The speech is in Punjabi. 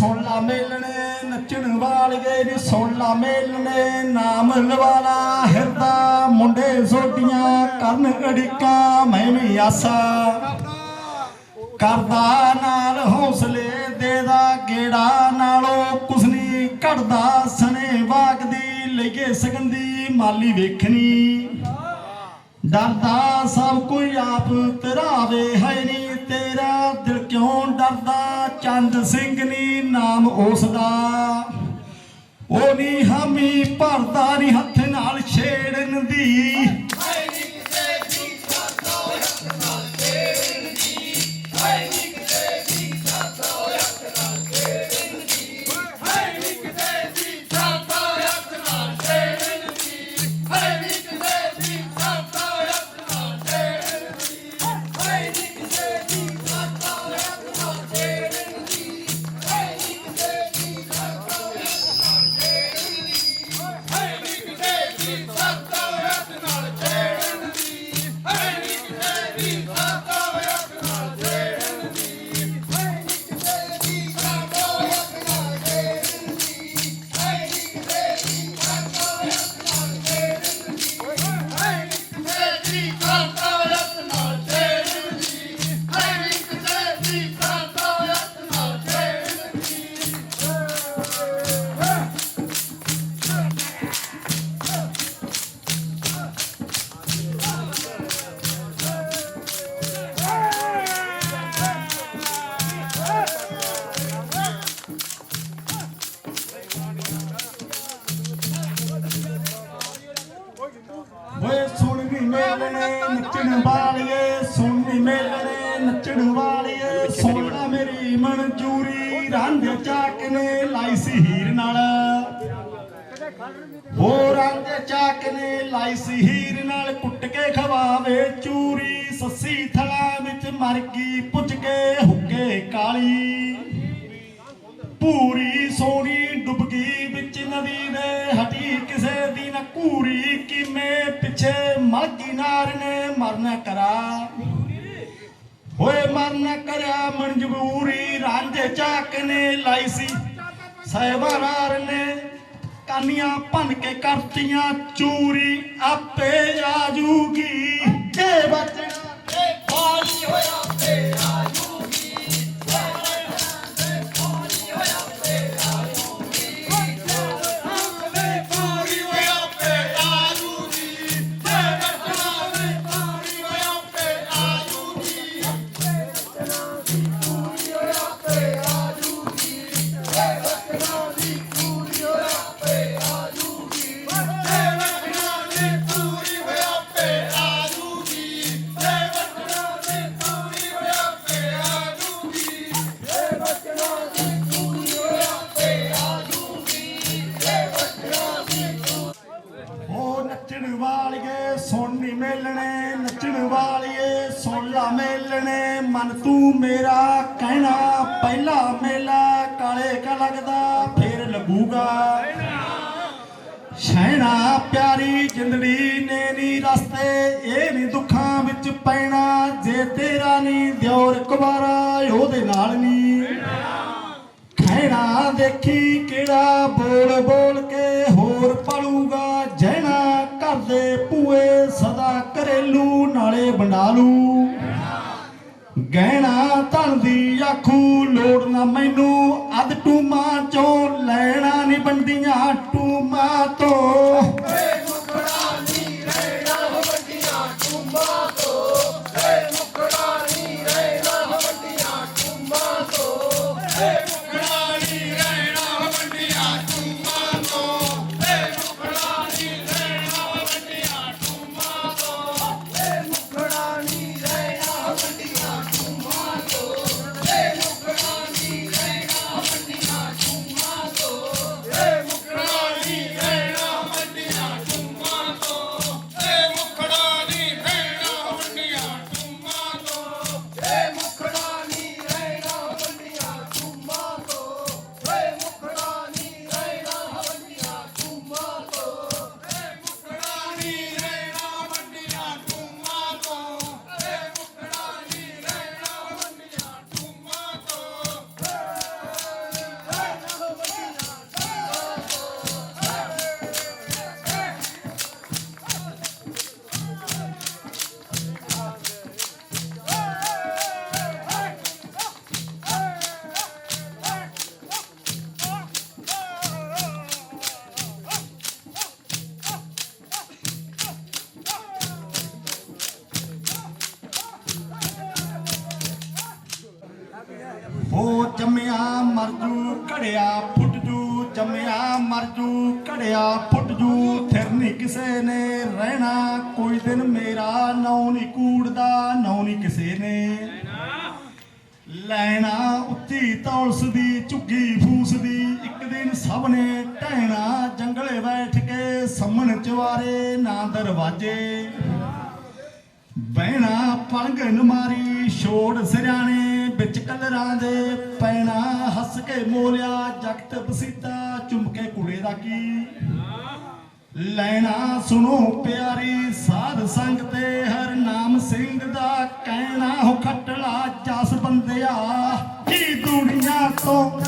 ਸੁਣ ਲਾ ਮੇਲਣੇ ਨੱਚਣ ਵਾਲੀਏ ਨੀ ਸੁਣ ਲਾ ਮੇਲਣੇ ਨਾਮ ਲਵਾਲਾ ਹਿਰਦਾ ਮੁੰਡੇ ਸੋਟੀਆਂ ਕਰਨ ਅੜਿਕਾਂ, ਮੈਂ ਵੀ ਆਸਾ ਕਰਦਾ ਨਾਲ ਹੌਸਲੇ ਦੇਦਾ, ਗੇੜਾ ਨਾਲੋਂ ਕੁਛ ਨਹੀਂ ਘੜਦਾ ਸਨੇ ਵਾਗਦੀ ਲਈਏ ਸਗੰਦੀ ਮਾਲੀ ਵੇਖਣੀ। ਡਰਦਾ ਸਭ ਕੋਈ ਆਪ ਤਰਾਵੇ ਹੈ ਨਹੀਂ ਤੇਰਾ ਦਿਲ ਕਿਉਂ ਡਰਦਾ? ਚੰਦ ਸਿੰਘ ਨੀ ਨਾਮ ਉਸ ਦਾ ਉਹ ਨੀ ਹਾਮੀ ਭਰਦਾ ਨੀ ਹੱਥ ਨਾਲ ਛੇੜਨ ਦੀ। ਓਏ ਸੁਣ ਵੀ ਮੇਲਣੇ ਨੱਚਣ ਵਾਲੀਏ ਸੁਣ ਵੀ ਮੇਲਣੇ ਨੱਚਣ ਵਾਲੀਏ। ਲੈ ਮੇਰੀ ਮਨਜੂਰੀ ਰੰਗ ਚਾਕ ਨੇ ਲਾਈ ਸੀ ਹੀਰ ਨਾਲ। ਹੋ ਰੰਗ ਚਾਕ ਨੇ ਲਾਈ ਸੀ ਹੀਰ ਨਾਲ ਕੁੱਟ ਕੇ ਖਵਾਵੇ ਚੂਰੀ। ਸੱਸੀ ਥਲਾ ਵਿੱਚ ਮਰ ਗਈ ਪੁੱਜ ਕੇ ਹੁੱਕੇ ਕਾਲੀ। ਪੂਰੀ ਸੋਹਣੀ ਡੁੱਬ ਗਈ ਵਿੱਚ ਨਦੀ ਦੇ ਹਟੀ ਕਿਸੇ ਦੀ ਨਾ ਕੂਰੀ ਕਿਵੇਂ ਪਿੱਛੇ ਮਲਕੀ ਨਾਰ ਨੇ ਮਰਨ ਕਰਾ। ਹੋਏ ਮਰਨ ਕਰਿਆ ਮਨਜਬੂਰੀ ਰਾਂਝੇ ਚਾਕ ਨੇ ਲਾਈ ਸੀ। ਸਹਿਬਾਰਾਰ ਨੇ ਕਾਨੀਆਂ ਭੰਨ ਕੇ ਕਰਤੀਆਂ ਚੂਰੀ ਆਪੇ ਆਜੂਗੀ ਜੇ ਬਚਣਾ ਤੇ ਪਾਣੀ ਹੋਇਆ। ਮਨ ਤੂੰ ਮੇਰਾ ਕਹਿਣਾ, ਪਹਿਲਾ ਮੇਲਾ ਕਾਲੇ ਕਾ ਲੱਗਦਾ, ਫੇਰ ਲੱਗੂਗਾ। ਸ਼ਹਿਣਾ ਪਿਆਰੀ ਜਿੰਦੜੀ ਨੇ ਨੀ ਰਸਤੇ, ਇਹ ਨੀ ਦੁੱਖਾਂ ਵਿੱਚ ਪੈਣਾ, ਜੇ ਤੇਰਾ ਨੀ ਦਿਓਰ ਕੁਵਾਰਾ, ਉਹਦੇ ਨਾਲ ਨੀ। ਖੈਣਾ ਦੇਖੀ ਕਿਹੜਾ ਬੋਲ ਬੋਲ ਕੇ ਹੋਰ ਪੜੂਗਾ ਜਹਿਣਾ ਘਰ ਦੇ ਭੂਏ ਸਦਾ ਘਰੇਲੂ ਨਾਲੇ ਬੰਡਾਲੂ ਗਹਿਣਾ ਧਨ ਦੀ ਆਖੂ ਲੋੜ ਨਾ ਮੈਨੂੰ। ਅਦ ਟੂਮਾ ਚੋਂ ਲੈਣਾ ਨਹੀਂ ਬੰਦੀਆਂ ਟੂਮਾ ਤੋਂ। ਹੋ ਜੰਮਿਆ ਮਰਜੂ ਘੜਿਆ ਫੁੱਟ ਜੂ, ਜੰਮਿਆ ਮਰਜੂ ਘੜਿਆ ਫੁੱਟ ਜੂ, ਫਿਰ ਕਿਸੇ ਨੇ ਰਹਿਣਾ, ਕੋਈ ਦਿਨ ਮੇਰਾ ਨੌ ਨਹੀਂ ਕੂੜਦਾ ਨੌ ਨਹੀਂ ਕਿਸੇ ਨੇ ਲੈਣਾ, ਉੱਚੀ ਤੌਲਸ ਦੀ, ਝੁੱਗੀ ਫੂਸ ਦੀ, ਇੱਕ ਦਿਨ ਸਭ ਨੇ ਟਹਿਣਾ, ਜੰਗਲੇ ਬੈਠ ਕੇ ਸੰਮਣ ਚਵਾਰੇ ਨਾ ਦਰਵਾਜੇ। ਬਹਿਣਾ ਪਲੰਘ ਮਾਰੀ ਛੋੜ ਸਿਰਾਣੇ ਵਿੱਚ ਕਲਰਾਂ ਦੇ ਪੈਣਾ, ਹੱਸ ਕੇ ਮੋਲਿਆ, ਜਗਤ ਬਸੀਤਾ ਚੁੰਮਕੇ ਕੁੜੇ ਦਾ ਕੀ? ਲੈਣਾ ਸੁਣੋ ਪਿਆਰੀ ਸਾਧ ਸੰਗ ਤੇ, ਹਰ ਨਾਮ ਸਿੰਘ ਦਾ ਕਹਿਣਾ ਹੋ ਖੱਟਲਾ ਜਸ ਬੰਦਿਆ। ਕੀ ਦੁਨੀਆ ਤੋਂ